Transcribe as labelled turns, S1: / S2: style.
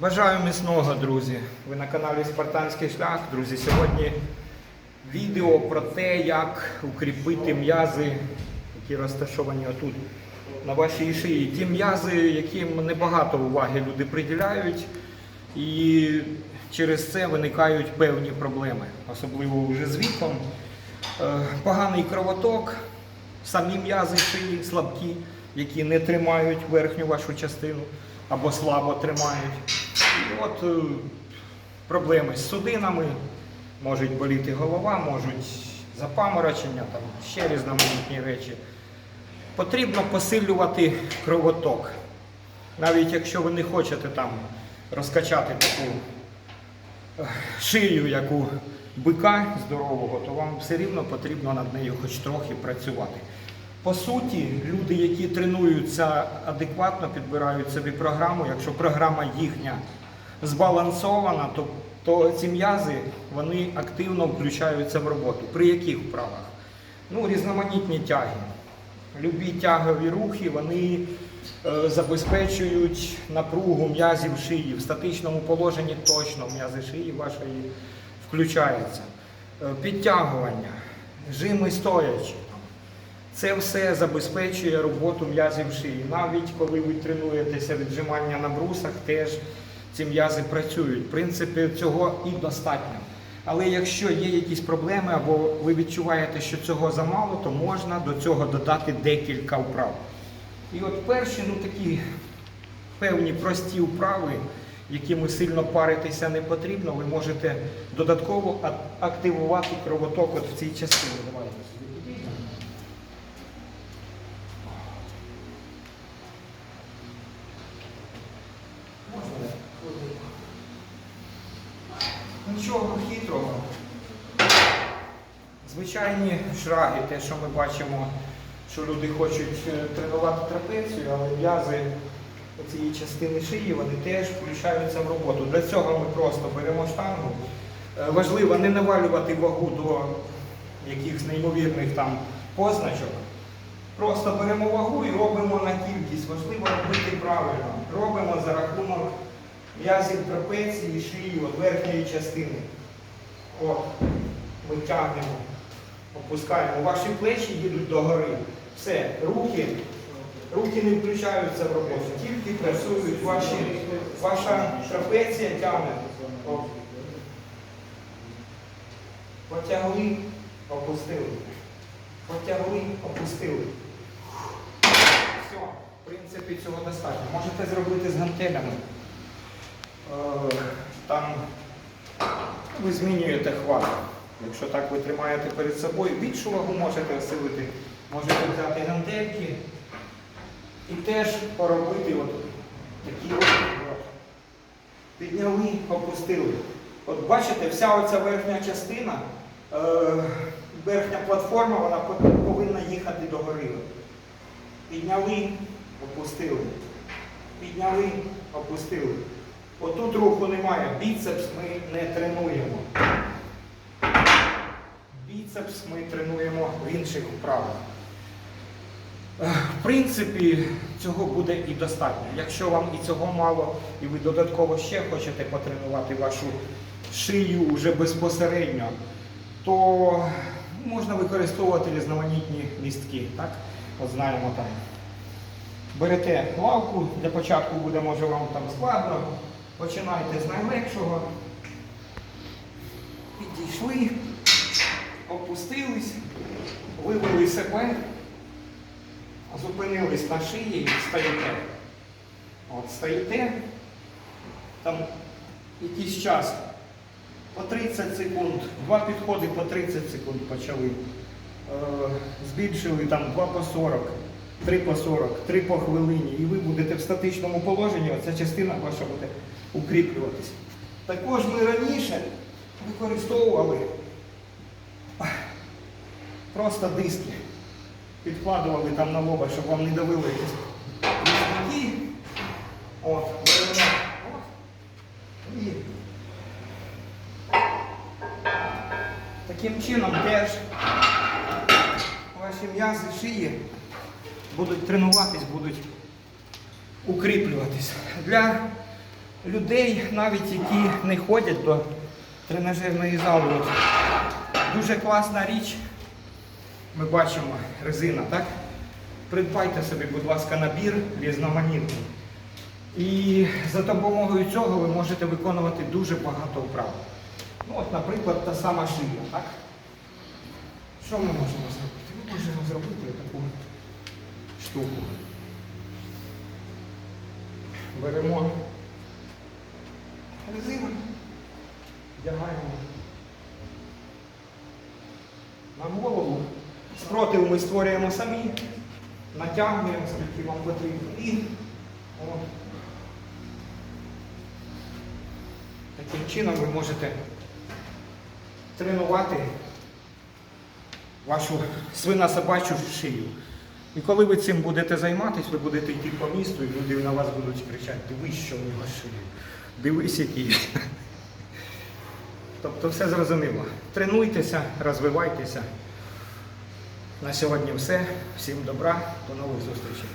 S1: Бажаю міцного, друзі. Ви на каналі Спартанський шлях. Друзі, сьогодні відео про те, як укріпити м'язи, які розташовані отут на вашій шиї. Ті м'язи, яким небагато уваги люди приділяють, і через це виникають певні проблеми, особливо вже з віком. Е, Поганий кровоток, самі м'язи шиї слабкі, які не тримають верхню вашу частину або слабо тримають. От е, проблеми з судинами, можуть боліти голова, можуть запаморочення, там ще різноманітні речі. Потрібно посилювати кровоток. Навіть якщо ви не хочете там розкачати таку е, шию, як у бика здорового, то вам все рівно потрібно над нею хоч трохи працювати. По суті, люди, які тренуються адекватно, підбирають собі програму. Якщо програма їхня збалансована, то, то ці м'язи вони активно включаються в роботу. При яких вправах? Ну, різноманітні тяги. Любі тягові рухи вони е, забезпечують напругу м'язів шиї. В статичному положенні точно м'язи шиї вашої включаються. Е, підтягування, жими стоячи. Це все забезпечує роботу м'язів шиї. Навіть коли ви тренуєтеся віджимання на брусах, теж ці м'язи працюють. В принципі, цього і достатньо. Але якщо є якісь проблеми або ви відчуваєте, що цього замало, то можна до цього додати декілька вправ. І от перші, ну такі певні прості вправи, якими сильно паритися не потрібно, ви можете додатково активувати кровоток от в цій частині. Давайте Нічого хитрого. Звичайні шраги, те, що ми бачимо, що люди хочуть е, тренувати трапецію, але м'язи цієї частини шиї вони теж включаються в роботу. Для цього ми просто беремо штангу. Е, Важливо не навалювати вагу до якихось неймовірних там позначок. Просто беремо вагу і робимо на кількість. Важливо робити правильно. Робимо за рахунок м'язів трапеції, шиї, от верхньої частини. От, ми тягнемо, опускаємо. Ваші плечі їдуть догори. Все, руки, руки не включаються в роботу, тільки працюють ваші, ваша трапеція тягне. От. Потягли, опустили. Потягли, опустили. Все, в принципі, цього достатньо. Можете зробити з гантелями. Е, Там ви змінюєте хват. Якщо так ви тримаєте перед собою, більшу вагу можете осилити. Можете взяти гантельки і теж поробити от такі от. Підняли, опустили. От бачите, вся оця верхня частина, е, верхня платформа, вона повинна їхати догори. Підняли, опустили. Підняли, опустили. Отут руху немає. Біцепс ми не тренуємо. Біцепс ми тренуємо в інших вправах. В принципі, цього буде і достатньо. Якщо вам і цього мало, і ви додатково ще хочете потренувати вашу шию вже безпосередньо, то можна використовувати різноманітні містки. Так? От знаємо там. Берете лавку, для початку буде, може вам там складно. Починайте з найлегшого. Підійшли, опустились, вивели себе, зупинились на шиї і стоїте. От стоїте, там якийсь час, по 30 секунд, два підходи по 30 секунд почали. Е, збільшили там 2 по 40, 3 по 40, 3 по хвилині, і ви будете в статичному положенні, оця частина ваша буде укріплюватися. Також ми раніше використовували просто диски. Підкладували там на лоба, щоб вам не давили якісь. От. І таким чином теж ваші м'язи шиї будуть тренуватись, будуть укріплюватись. Для людей, навіть які не ходять до тренажерної зали. Дуже класна річ. Ми бачимо резина, так? Придбайте собі, будь ласка, набір різноманітний. І за допомогою цього ви можете виконувати дуже багато вправ. Ну, от, наприклад, та сама шия, так? Що ми можемо зробити? Ми можемо зробити таку штуку. Беремо резину, вдягаємо на голову. Спротив ми створюємо самі, натягуємо, скільки вам потрібно. І о, таким чином ви можете тренувати вашу свинособачу шию. І коли ви цим будете займатися, ви будете йти по місту, і люди на вас будуть кричати, дивись, що нього шиє, дивись, який. Тобто все зрозуміло. Тренуйтеся, розвивайтеся. На сьогодні все. Всім добра, до нових зустрічей.